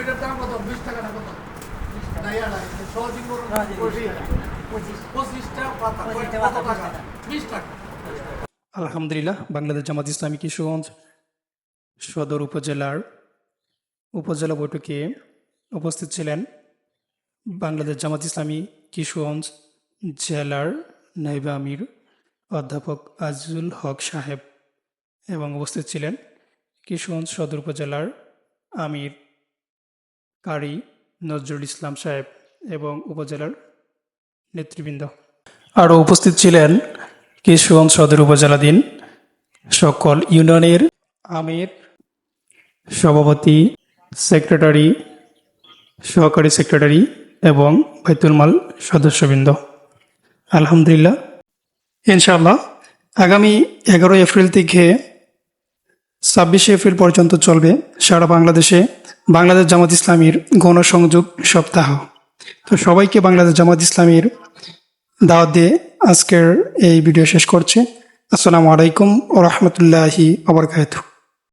বইটার দাম কত? বিশ টাকা না কত? আলহামদুলিল্লাহ বাংলাদেশ জামাত ইসলামী কিশোরগঞ্জ সদর উপজেলার উপজেলা বৈঠকে উপস্থিত ছিলেন বাংলাদেশ জামাত ইসলামী কিশোরগঞ্জ জেলার নাইবা আমির অধ্যাপক আজিজুল হক সাহেব এবং উপস্থিত ছিলেন কিশোরগঞ্জ সদর উপজেলার আমির কারি নজরুল ইসলাম সাহেব এবং উপজেলার নেতৃবৃন্দ। আরও উপস্থিত ছিলেন কিশোরগঞ্জ সদর উপজেলাধীন সকল ইউনিয়নের আমির, সভাপতি, সেক্রেটারি, সহকারী সেক্রেটারি এবং বাইতুল মাল সদস্যবৃন্দ। আলহামদুলিল্লাহ। ইনশাআল্লাহ আগামী এগারোই এপ্রিল থেকে ছাব্বিশে এপ্রিল পর্যন্ত চলবে সারা বাংলাদেশে বাংলাদেশ জামাত ইসলামীর গণসংযোগ সপ্তাহ। তো সবাইকে বাংলাদেশ জামাত ইসলামীর দাওয়াত দিয়ে আজকের এই ভিডিও শেষ করছে। আসসালামু আলাইকুম ও রহমতুল্লাহি আবরকাত